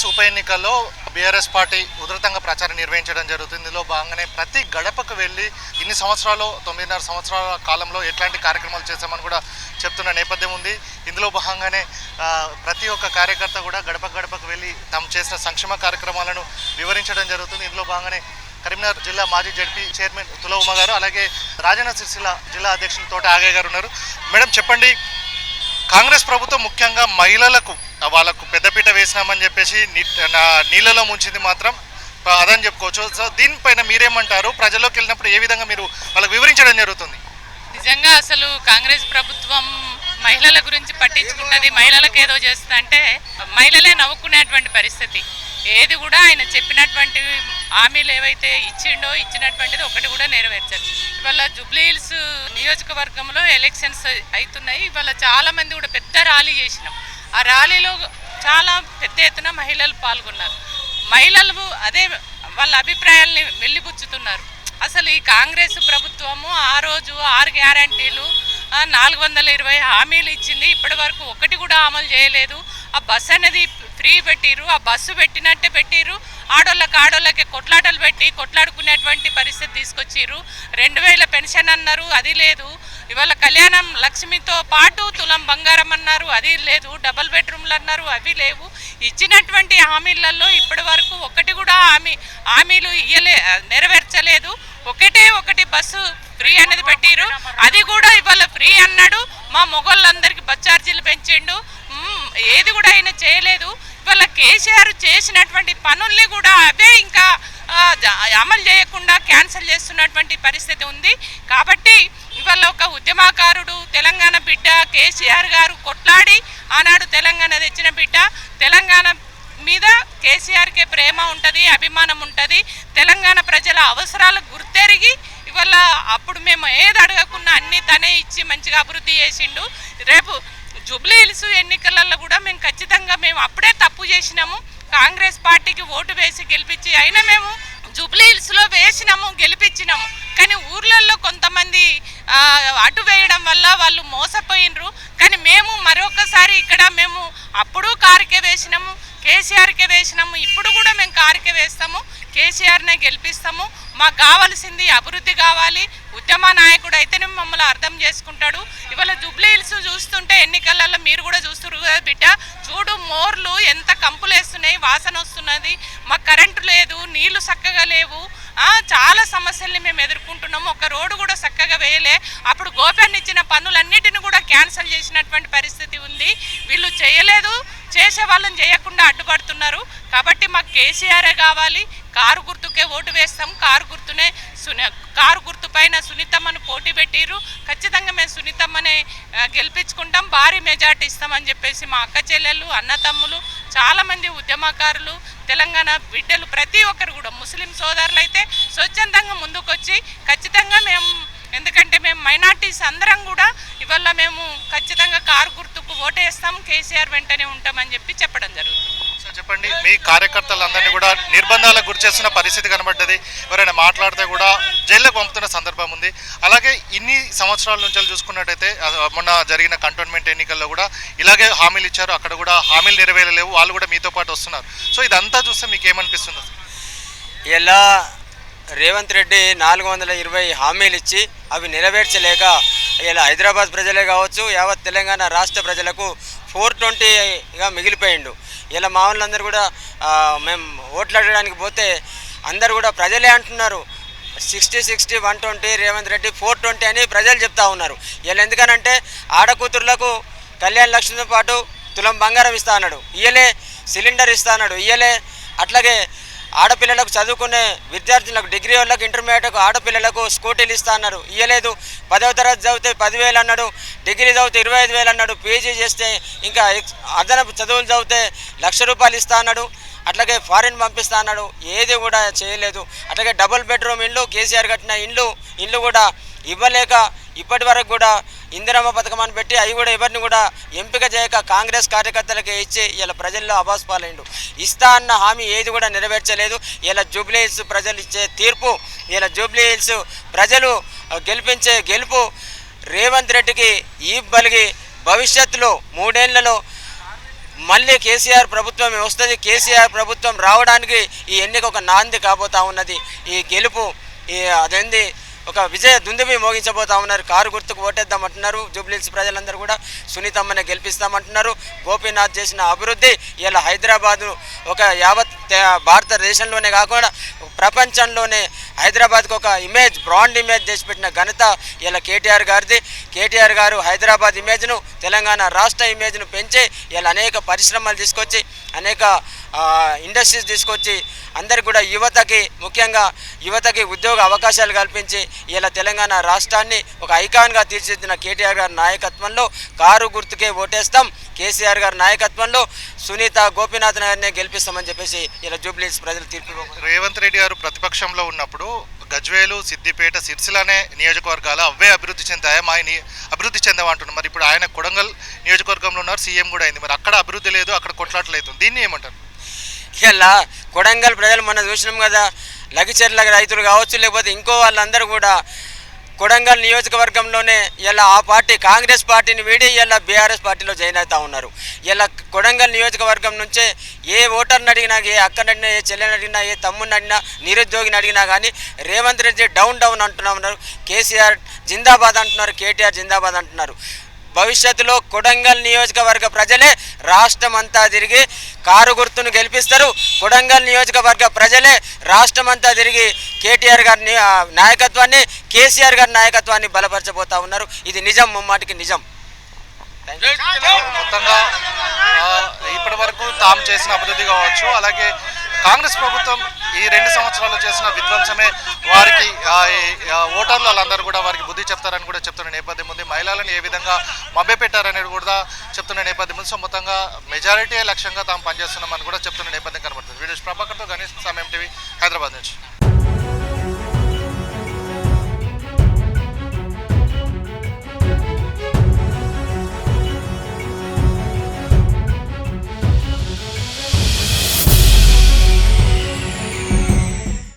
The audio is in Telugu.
జూబ్లీహిల్స్ ఉప ఎన్నికల్లో బీఆర్ఎస్ పార్టీ ఉధృతంగా ప్రచారం నిర్వహించడం జరుగుతుంది. ఇందులో భాగంగానే ప్రతి గడపకు వెళ్ళి ఇన్ని సంవత్సరాలు తొమ్మిదిన్నర సంవత్సరాల కాలంలో ఎట్లాంటి కార్యక్రమాలు చేశామని కూడా చెప్తున్న నేపథ్యం ఉంది. ఇందులో భాగంగానే ప్రతి ఒక్క కార్యకర్త కూడా గడప గడపకు వెళ్ళి తాము చేసిన సంక్షేమ కార్యక్రమాలను వివరించడం జరుగుతుంది. ఇందులో భాగంగానే కరీంనగర్ జిల్లా మాజీ జడ్పీ చైర్మన్ తుల ఉమ గారు అలాగే రాజన్న సిరిసిల్ల జిల్లా అధ్యక్షులు తోట ఆగయ్య గారు ఉన్నారు. మేడం చెప్పండి. కాంగ్రెస్ ప్రభుత్వం ముఖ్యంగా మహిళలకు వాళ్ళకు పెద్దపీట వేసినామని చెప్పేసి నీళ్ళలో ముంచింది మాత్రం అదని చెప్పుకోవచ్చు. సో దీనిపైన మీరేమంటారు? ప్రజల్లోకి వెళ్ళినప్పుడు ఏ విధంగా మీరు వాళ్ళకి వివరించడం జరుగుతుంది? నిజంగా అసలు కాంగ్రెస్ ప్రభుత్వం మహిళల గురించి పట్టించుకున్నది మహిళలకు ఏదో చేస్తుందంటే మహిళలే నవ్వుకునేటువంటి పరిస్థితి. ఏది కూడా ఆయన చెప్పినటువంటి హామీలు ఏవైతే ఇచ్చిండో ఇచ్చినటువంటిది ఒకటి కూడా నెరవేర్చారు. ఇవాళ జూబ్లీహిల్స్ నియోజకవర్గంలో ఎలక్షన్స్ అవుతున్నాయి. ఇవాళ చాలామంది కూడా పెద్ద ర్యాలీ చేసినాం. ఆ ర్యాలీలో చాలా పెద్ద ఎత్తున మహిళలు పాల్గొన్నారు. మహిళలు అదే వాళ్ళ అభిప్రాయాల్ని వెళ్ళిపుచ్చుతున్నారు అసలు ఈ కాంగ్రెస్ ప్రభుత్వము ఆ రోజు ఆరు గ్యారంటీలు నాలుగు వందల ఇరవై హామీలు ఇచ్చింది. ఇప్పటి వరకు ఒకటి కూడా అమలు చేయలేదు. ఆ బస్ అనేది ఫ్రీ పెట్టిరు ఆ బస్సు పెట్టినట్టే పెట్టిరు ఆడోళ్ళకి ఆడోళ్ళకి కొట్లాటలు పెట్టి కొట్లాడుకునేటువంటి పరిస్థితి తీసుకొచ్చిర్రు. రెండు వేల పెన్షన్ అన్నారు అది లేదు. ఇవాళ కళ్యాణం లక్ష్మితో పాటు తులం బంగారం అన్నారు అది లేదు. డబల్ బెడ్రూమ్లు అన్నారు అవి లేవు. ఇచ్చినటువంటి హామీలలో ఇప్పటి వరకు ఒకటి కూడా హామీ హామీలు ఇయ్యలే నెరవేర్చలేదు. ఒకటే ఒకటి బస్సు ఫ్రీ అనేది పెట్టిరు అది కూడా ఇవాళ ఫ్రీ అన్నాడు. మా మొగళ్ళందరికీ బచ్చార్జీలు పెంచిండు. ఏది కూడా ఆయన చేయలేదు. ఇవాళ కేసీఆర్ చేసినటువంటి పనుల్ని కూడా అదే ఇంకా అమలు చేయకుండా క్యాన్సిల్ చేస్తున్నటువంటి పరిస్థితి ఉంది. కాబట్టి ఇవాళ ఒక ఉద్యమకారుడు తెలంగాణ బిడ్డ కేసీఆర్ గారు కొట్లాడి ఆనాడు తెలంగాణ తెచ్చిన బిడ్డ. తెలంగాణ మీద కేసీఆర్కే ప్రేమ ఉంటుంది అభిమానం ఉంటుంది. తెలంగాణ ప్రజల అవసరాలు గుర్తెరిగి ఇవాళ అప్పుడు మేము ఏది అడగకున్నా అన్ని తనే ఇచ్చి మంచిగా అభివృద్ధి చేసిండు. రేపు జూబ్లీ హిల్స్ ఎన్నికలలో కూడా మేము ఖచ్చితంగా మేము అప్పుడే తప్పు చేసినాము. కాంగ్రెస్ పార్టీకి ఓటు వేసి గెలిపించి అయినా మేము జూబ్లీ హిల్స్లో వేసినాము గెలిపించినాము. కానీ ఊర్లలో కొంతమంది అటు వేయడం వల్ల వాళ్ళు మోసపోయినరు. కానీ మేము మరొకసారి ఇక్కడ మేము అప్పుడు కారుకే వేసినాము. కేసీఆర్కే వేసినాము ఇప్పుడు కూడా మేము కారుకే వేస్తాము కేసీఆర్నే గెలిపిస్తాము మాకు కావాల్సింది అభివృద్ధి కావాలి ఉద్యమ నాయకుడు అయితేనే మమ్మల్ని అర్థం చేసుకుంటాడు. ఇవాళ జుబ్లీ హిల్స్ చూస్తుంటే ఎన్నికలలో మీరు కూడా చూస్తున్నారు కదా బిడ్డ చూడు మోర్లు ఎంత కంపులు వేస్తున్నాయి వాసన వస్తున్నది మాకు కరెంటు లేదు నీళ్ళు చక్కగా లేవు చాలా సమస్యల్ని మేము ఎదుర్కొంటున్నాము. ఒక రోడ్డు కూడా చక్కగా వేయలే. అప్పుడు గోపాన్ని ఇచ్చిన పనులన్నిటిని కూడా క్యాన్సిల్ చేసినటువంటి పరిస్థితి ఉంది. వీళ్ళు చేయలేదు. చేసే వాళ్ళని చేయకుండా అడ్డుపడుతున్నారు. కాబట్టి మాకు కేసీఆరే కావాలి. కారు గుర్తుకే ఓటు వేస్తాం. కారు గుర్తునే సునే కారు గుర్తు పైన సునీతమ్మను పోటీ పెట్టిరు ఖచ్చితంగా మేము సునీతమ్మనే గెలిపించుకుంటాం. భారీ మెజార్టీ ఇస్తామని చెప్పేసి మా అక్క చెల్లెళ్ళు అన్నతమ్ములు చాలామంది ఉద్యమకారులు తెలంగాణ బిడ్డలు ప్రతి ఒక్కరు కూడా ముస్లిం సోదరులు అయితే స్వచ్ఛందంగా ముందుకొచ్చి ఖచ్చితంగా మేము ఎందుకంటే మేము మైనార్టీస్ అందరం కూడా ఇవాళ మేము ఖచ్చితంగా కారు గుర్తుకు ఓటేస్తాం. కేసీఆర్ వెంటనే ఉంటామని చెప్పి చెప్పడం జరుగుతుంది. చెప్పండి మీ కార్యకర్తలందరినీ కూడా నిర్బంధాలకు గురి చేస్తున్న పరిస్థితి కనబడ్డది. ఎవరైనా మాట్లాడితే కూడా జైల్లోకి పంపుతున్న సందర్భం ఉంది. అలాగే ఇన్ని సంవత్సరాల నుంచి చూసుకున్నట్టయితే మొన్న జరిగిన కంటోన్మెంట్ ఎన్నికల్లో కూడా ఇలాగే హామీలు ఇచ్చారు. అక్కడ కూడా హామీలు నెరవేరలేవు. వాళ్ళు కూడా మీతో పాటు వస్తున్నారు. సో ఇదంతా చూస్తే మీకు ఏమనిపిస్తుంది? ఎలా రేవంత్ రెడ్డి నాలుగు వందల ఇరవై హామీలు ఇచ్చి అవి నెరవేర్చలేక ఇలా హైదరాబాద్ ప్రజలే కావచ్చు యావత్ తెలంగాణ రాష్ట్ర ప్రజలకు ఫోర్ ట్వంటీగా మిగిలిపోయిండు. ఇలా మా వాళ్ళందరూ కూడా మేము ఓట్లాడడానికి పోతే అందరు కూడా ప్రజలే అంటున్నారు. Sixty sixty one twenty Revanth Reddy four twenty అని ప్రజలు చెప్తా ఉన్నారు. వీళ్ళు ఎందుకనంటే ఆడకూతుర్లకు కళ్యాణ లక్ష్మితో పాటు తులం బంగారం ఇస్తా అన్నాడు. ఇయ్యలే సిలిండర్ ఇస్తా అన్నాడు. ఇయ్యలే అట్లాగే ఆడపిల్లలకు చదువుకునే విద్యార్థులకు డిగ్రీ వాళ్ళకు ఇంటర్మీడియట్కు ఆడపిల్లలకు స్కూటీలు ఇస్తా అన్నారు. ఇయ్యలేదు. పదవ తరగతి చదివితే పదివేలు అన్నాడు. డిగ్రీ చదివితే ఇరవై ఐదు వేలు అన్నాడు. పీజీ చేస్తే ఇంకా అదనపు చదువులు చదివితే లక్ష రూపాయలు ఇస్తా అన్నాడు అట్లాగే ఫారిన్ పంపిస్తా అన్నాడు ఏది కూడా చేయలేదు. అట్లాగే డబుల్ బెడ్రూమ్ ఇల్లు కేసీఆర్ కట్టిన ఇల్లు ఇల్లు కూడా ఇవ్వలేక ఇప్పటి వరకు కూడా ఇందిరమ్మ పథకం అని పెట్టి అవి కూడా ఎవరిని కూడా ఎంపిక చేయక కాంగ్రెస్ కార్యకర్తలకి ఇచ్చి ఇలా ప్రజల్లో అబాస్ పాలైండు ఇస్తా అన్న హామీ ఏది కూడా నెరవేర్చలేదు. ఇలా జూబ్లీ హిల్స్ ప్రజలు ఇచ్చే తీర్పు ఇలా జూబ్లీ హిల్స్ ప్రజలు గెలిపించే గెలుపు రేవంత్ రెడ్డికి ఈ బలిగి భవిష్యత్తులో మూడేళ్ళలో మళ్ళీ కేసీఆర్ ప్రభుత్వం వస్తుంది. కేసీఆర్ ప్రభుత్వం రావడానికి ఈ ఎన్నిక ఒక నాంది కాబోతా ఉన్నది. ఈ గెలుపు ఈ అదేంది ఒక విజయ దుందుబి మోగించబోతా ఉన్నారు కారు గుర్తుకు ఓటేద్దామంటున్నారు. జూబ్లీస్ ప్రజలందరూ కూడా సునీతమ్మని గెలిపిస్తామంటున్నారు. గోపీనాథ్ చేసిన అభివృద్ధి ఇలా హైదరాబాదు ఒక యావత్ భారతదేశంలోనే కాకుండా ప్రపంచంలోనే హైదరాబాద్కు ఒక ఇమేజ్ బ్రాండ్ ఇమేజ్ తెచ్చిపెట్టిన ఘనత ఇలా కేటీఆర్ గారిది. కేటీఆర్ గారు హైదరాబాద్ ఇమేజ్ను తెలంగాణ రాష్ట్ర ఇమేజ్ను పెంచి ఇలా అనేక పరిశ్రమలు తీసుకొచ్చి అనేక ఇండస్ట్రీస్ తీసుకొచ్చి అందరికి కూడా యువతకి ముఖ్యంగా యువతకి ఉద్యోగ అవకాశాలు కల్పించి ఇలా తెలంగాణ రాష్ట్రాన్ని ఒక ఐకాన్గా తీర్చిదిద్దిన కేటీఆర్ గారి నాయకత్వంలో కారు గుర్తుకే ఓటేస్తాం. కేసీఆర్ గారి నాయకత్వంలో సునీత గోపీనాథ్ గారినే గెలిపిస్తామని చెప్పేసి ఇలా జూబ్లీస్ ప్రజలు తీర్పు రేవంత్ రెడ్డి గారు ప్రతిపక్షంలో ఉన్నప్పుడు గజ్వేలు సిద్దిపేట సిరిసిలనే నియోజకవర్గాలు అవే అభివృద్ధి చెందాయా? మా అభివృద్ధి చెందామంటున్నారు మరి ఇప్పుడు ఆయన కొడంగల్ నియోజకవర్గంలో ఉన్నారు సీఎం కూడా అయింది. మరి అక్కడ అభివృద్ధి లేదు అక్కడ కొట్లాట్లేదు దీన్ని ఏమంటారు? ఇలా కొడంగల్ ప్రజలు మొన్న చూసినాం కదా లగిచెర్ల రైతులు కావచ్చు లేకపోతే ఇంకో వాళ్ళందరూ కూడా కొడంగల్ నియోజకవర్గంలోనే ఇలా ఆ పార్టీ కాంగ్రెస్ పార్టీని వీడి ఇలా బీఆర్ఎస్ పార్టీలో జాయిన్ అవుతా ఉన్నారు. ఇలా కొడంగల్ నియోజకవర్గం నుంచే ఏ ఓటర్ని అడిగినా ఏ అక్కని అడిగినా ఏ చెల్లెని అడిగినా ఏ తమ్ముని అడిగినా నిరుద్యోగిని అడిగినా కానీ రేవంత్ రెడ్డి డౌన్ డౌన్ అంటున్నా ఉన్నారు. కేసీఆర్ జిందాబాద్ అంటున్నారు కేటీఆర్ జిందాబాద్ అంటున్నారు. భవిష్యత్తులో కొడంగల్ నియోజకవర్గ ప్రజలే రాష్ట్రం అంతా తిరిగి కారు గుర్తును గెలిపిస్తారు. కొడంగల్ నియోజకవర్గ ప్రజలే రాష్ట్రం అంతా తిరిగి కేటీఆర్ గారి నాయకత్వాన్ని కేసీఆర్ గారి నాయకత్వాన్ని బలపరచబోతా ఉన్నారు. ఇది నిజం ముమ్మాటికి నిజం. మొత్తంగా ఇప్పటి వరకు తాము చేసిన అభివృద్ధి కావచ్చు అలాగే కాంగ్రెస్ ప్రభుత్వం ఈ రెండు సంవత్సరాలు చేసిన విధ్వంసమే వారికి ఓటర్లు వాళ్ళందరూ కూడా వారికి బుద్ధి చెప్తారని కూడా చెప్తున్నారు. నేపథ్యం ఏ విధంగా మభ్యపెట్టారనేది కూడా చెప్తున్న నేపథ్యం. ఉంది సో మొత్తంగా మెజారిటీ లక్ష్యంగా తాము పనిచేస్తున్నామని కూడా చెప్తున్న నేపథ్యం కనబడుతుంది. వీడియోస్ ప్రభాకర్తో గణేష్ సమయం టీవీ హైదరాబాద్ నుంచి.